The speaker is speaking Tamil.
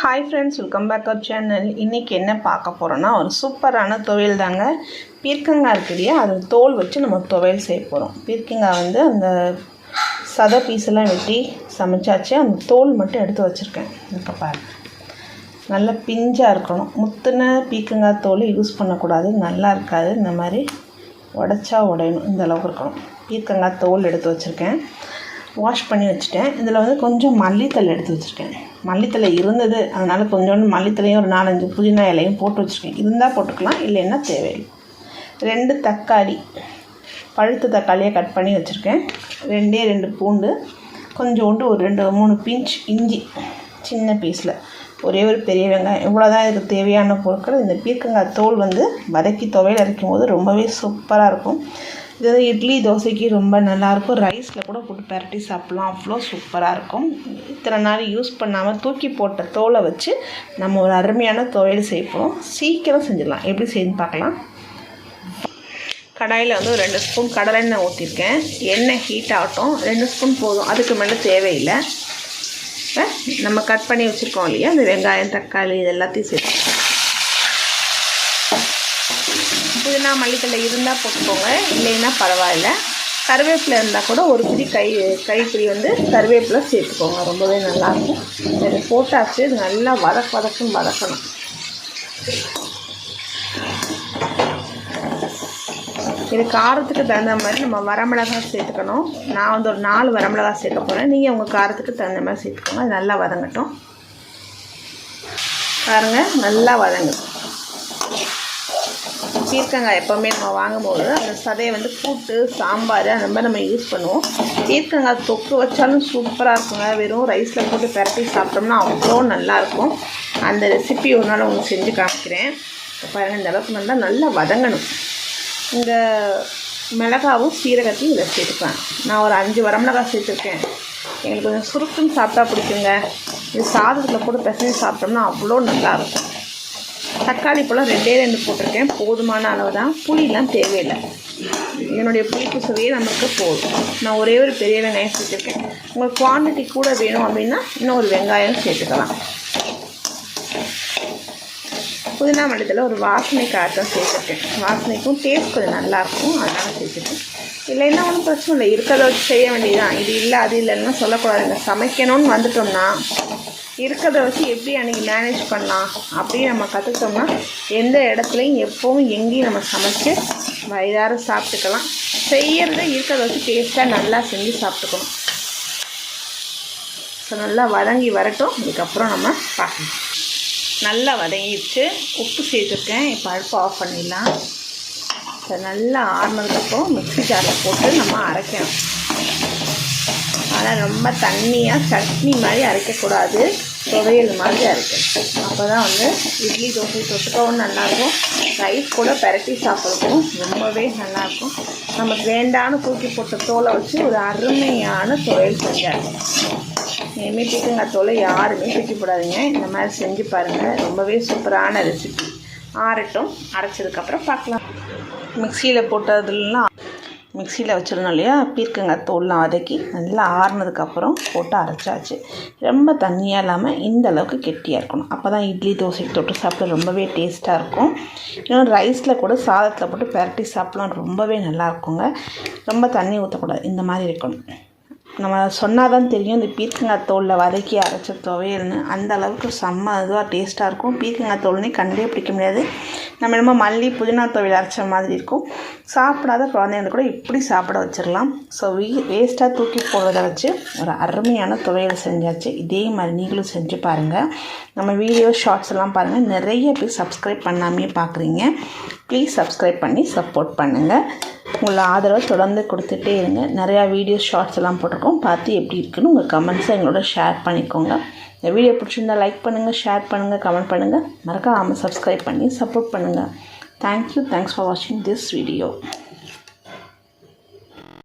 Hi friends welcome back our channel இன்றைக்கி என்ன பார்க்க போகிறோன்னா ஒரு சூப்பரான துவையல் தாங்க. பீர்க்கங்காய் இருக்கு இல்லையா? அது தோல் வச்சு நம்ம துவையல் செய்ய போகிறோம் பீர்க்கங்காய் வந்து அந்த சதை பீஸெல்லாம் வெட்டி சமைச்சாச்சு. அந்த தோல் மட்டும் எடுத்து வச்சுருக்கேன். இப்போ பாருங்கள் நல்லா பிஞ்சாக இருக்கணும். முத்தின பீர்க்கங்காய் தோல் யூஸ் பண்ணக்கூடாது. நல்லா இருக்காது. இந்த மாதிரி உடச்சா உடையணும். இந்த அளவுக்கு இருக்கணும். பீர்க்கங்காய் தோல் எடுத்து வச்சுருக்கேன். வாஷ் பண்ணி வச்சுட்டேன். இதில் வந்து கொஞ்சம் மல்லித்தலை எடுத்து வச்சுருக்கேன். மல்லித்தலை இருந்தது. அதனால் கொஞ்சோண்டு மல்லித்தலையும் ஒரு நாலஞ்சு புதினா இலையும் போட்டு வச்சுருக்கேன். இருந்தால் போட்டுக்கலாம் இல்லைன்னா தேவையில்லை. ரெண்டு தக்காளி பழுத்த தக்காளியை கட் பண்ணி வச்சுருக்கேன். ரெண்டே ரெண்டு பூண்டு கொஞ்சோண்டு ஒரு ரெண்டு மூணு பிஞ்ச் இஞ்சி சின்ன பீஸில் ஒரே ஒரு பெரிய வெங்காயம். இவ்வளோதான் இதுக்கு தேவையான பொருட்கள். இந்த பீர்க்கங்காய் தோல் வந்து வதக்கி துவையில் அரைக்கும் போது ரொம்பவே சூப்பராக இருக்கும். இது இட்லி தோசைக்கு ரொம்ப நல்லாயிருக்கும் ரைஸில் கூட போட்டு பரட்டி சாப்பிட்லாம். அவ்வளோ சூப்பராக இருக்கும். இத்தனை நாள் யூஸ் பண்ணாமல் தூக்கி போட்ட தோலை வச்சு நம்ம ஒரு அருமையான தொழில் செய்வோம் சீக்கிரம் செஞ்சிடலாம். எப்படி செய்து பார்க்கலாம். கடாயில் வந்து ஒரு ரெண்டு ஸ்பூன் கடலெண்ணெய் ஊற்றிருக்கேன் எண்ணெய் ஹீட் ஆகட்டும். ரெண்டு ஸ்பூன் போதும். அதுக்கு மேலே தேவையில்லை. நம்ம கட் பண்ணி வச்சுருக்கோம் இல்லையா? அந்த வெங்காயம் தக்காளி இது எல்லாத்தையும் சேர்த்து. புதினா மல்லித்தலை இருந்தால் போட்டுக்கோங்க. இல்லைன்னா பரவாயில்ல. கருவேப்பிலை இருந்தால் கூட ஒரு பிடி கை கைப்பிடி வந்து கருவேப்பிலை சேர்த்துக்கோங்க. ரொம்பவே நல்லாயிருக்கும். இதை போட்டாச்சு இது நல்லா வதக்க வதக்கும் வதக்கணும். இது காரத்துக்கு தகுந்த மாதிரி நம்ம வரமிளகாய் சேர்த்துக்கணும். நான் வந்து ஒரு நாலு வரமிளகாய் சேர்க்க போகிறேன் நீங்கள் உங்கள் காரத்துக்கு தகுந்த மாதிரி சேர்த்துக்கோங்க. அது நல்லா வதங்கட்டும். பாருங்கள் நல்லா வதங்கட்டும் பீர்க்கங்காய் எப்போவுமே நம்ம வாங்கும்போது அந்த சதையை வந்து கூட்டு சாம்பார் அந்த மாதிரி நம்ம யூஸ் பண்ணுவோம். பீர்க்கங்காய் தொக்கு வச்சாலும் சூப்பராக இருக்குங்க. வெறும் ரைஸில் போட்டு பரட்டி சாப்பிட்டோம்னா அவ்வளோ நல்லாயிருக்கும் அந்த ரெசிபி ஒரு நாள் உங்களுக்கு செஞ்சு காமிக்கிறேன். பாருங்கள் இந்த அளவுக்கு நல்லா நல்லா வதங்கணும். இந்த மிளகாவும் சீரகத்தையும் இதில் சேர்த்துப்பேன் நான் ஒரு அஞ்சு வரமிளகாய் சேர்த்துருக்கேன். எங்களுக்கு கொஞ்சம் சுருக்குன்னு சாப்பிட்டா பிடிக்குங்க. இது சாதத்தில் போட்டு பிசைஞ்சு சாப்பிட்டோம்னா அவ்வளோ நல்லாயிருக்கும் தக்காளி பழம் ரெண்டே ரெண்டு போட்டிருக்கேன். போதுமான அளவு தான் புளிலாம் தேவையில்லை. என்னுடைய புளிப்பு சுவையே நமக்கு போதும். நான் ஒரே ஒரு பெரிய வெங்காயம் சேர்த்துருக்கேன். உங்களுக்கு குவான்டிட்டி கூட வேணும் அப்படின்னா இன்னும் ஒரு வெங்காயம் சேர்த்துக்கலாம். புதினா மல்லத்தில் ஒரு வாசனைக்காக தான் சேர்த்துருக்கேன். வாசனைக்கும் டேஸ்ட் கொஞ்சம் நல்லாயிருக்கும் அதனால் சேர்த்துருக்கேன். இல்லைன்னா ஒன்றும் பிரச்சனை இல்லை. இருக்கிறத வச்சு செய்ய வேண்டியதுதான். இது இல்லை அது இல்லைன்னா சொல்லக்கூடாதுங்க சமைக்கணும்னு வந்துட்டோம்னா இருக்கிறத வச்சு எப்படி அன்றைக்கி மேனேஜ் பண்ணலாம் அப்படின்னு நம்ம கற்றுக்கிட்டோம்னா எந்த இடத்துலையும் எப்போவும் எங்கேயும் நம்ம சமைச்சு வயதார சாப்பிட்டுக்கலாம். செய்கிறத இருக்கிறத வச்சு டேஸ்ட்டாக நல்லா செஞ்சு சாப்பிட்டுக்கணும். ஸோ நல்லா வதங்கி வரட்டும். இதுக்கப்புறம் நம்ம பார்க்கணும் நல்லா வதங்கிடுச்சு. உப்பு சேர்த்துருக்கேன். இப்போ அடுப்பு ஆஃப் பண்ணிடலாம். ஸோ நல்லா ஆறுனதுக்கப்புறம் மிக்சி ஜாரில் போட்டு நம்ம அரைக்கணும். ஆனால் ரொம்ப தண்ணியாக சட்னி மாதிரி அரைக்கக்கூடாது. துவையல் மாதிரி அரைக்கணும் அப்போ தான் வந்து இட்லி தோசை தொட்டுக்கவும் நல்லாயிருக்கும். ரைஸ் கூட பரட்டி சாப்பிட்றதுக்கும் ரொம்பவே நல்லாயிருக்கும். நமக்கு வேண்டான்னு தூக்கி போட்ட தோலை வச்சு ஒரு அருமையான துவையல் செஞ்சாங்க இனிமேல் பீக்கங்காய் தோலை யாருமே தூக்கி போடாதீங்க இந்த மாதிரி செஞ்சு பாருங்கள் ரொம்பவே சூப்பரான ரெசிபி ஆறட்டும். அரைச்சதுக்கப்புறம் பார்க்கலாம். மிக்சியில் போட்டதுலாம் மிக்சியில் வச்சுருந்தோம் இல்லையா? பீர்க்கங்காய் தோல்லாம் வதக்கி நல்லா ஆறுனதுக்கப்புறம் போட்டு அரைச்சாச்சு. ரொம்ப தண்ணியாக இல்லாமல் இந்த அளவுக்கு கெட்டியாக இருக்கணும். அப்போ தான் இட்லி தோசைக்கு தொட்டு சாப்பிட ரொம்பவே டேஸ்ட்டாக இருக்கும். இன்னும் ரைஸில் கூட சாதத்தில் போட்டு பரட்டி சாப்பிட்லாம். ரொம்பவே நல்லாயிருக்குங்க ரொம்ப தண்ணி ஊற்றக்கூடாது இந்த மாதிரி இருக்கணும். நம்ம சொன்னால் தான் தெரியும் இந்த பீர்க்கங்காய் தோலில் வதக்கி அரைச்ச துவையல்னு. அந்த அளவுக்கு செம்ம இதுவாக டேஸ்ட்டாக இருக்கும். பீர்க்கங்காய் தோல்னே கண்டே பிடிக்க முடியாது. நம்ம என்னமோ மல்லி புதினா துவையல் அரைச்ச மாதிரி இருக்கும். சாப்பிடாத குழந்தைங்களை கூட இப்படி சாப்பிட வச்சிடலாம் ஸோ வீ வேஸ்ட்டாக தூக்கி போடுறத வச்சு ஒரு அருமையான துவையல் செஞ்சாச்சு. இதே மாதிரி நீங்களும் செஞ்சு பாருங்கள் நம்ம வீடியோ ஷார்ட்ஸ் எல்லாம் பாருங்கள் நிறைய பேர் சப்ஸ்கிரைப் பண்ணாமே பார்க்குறீங்க ப்ளீஸ் சப்ஸ்கிரைப் பண்ணி சப்போர்ட் பண்ணுங்கள் உங்களை ஆதரவை தொடர்ந்து கொடுத்துட்டே இருங்க. நிறையா வீடியோஸ் ஷார்ட்ஸ் எல்லாம் போட்டிருக்கோம். பார்த்து எப்படி இருக்குன்னு உங்கள் கமெண்ட்ஸை எங்களோட ஷேர் பண்ணிக்கோங்க. இந்த வீடியோ பிடிச்சிருந்தா லைக் பண்ணுங்கள் ஷேர் பண்ணுங்கள் கமெண்ட் பண்ணுங்கள் மறக்காமல் சப்ஸ்கிரைப் பண்ணி சப்போர்ட் பண்ணுங்கள் தேங்க்யூ தேங்க்ஸ் ஃபார் வாட்சிங் திஸ் வீடியோ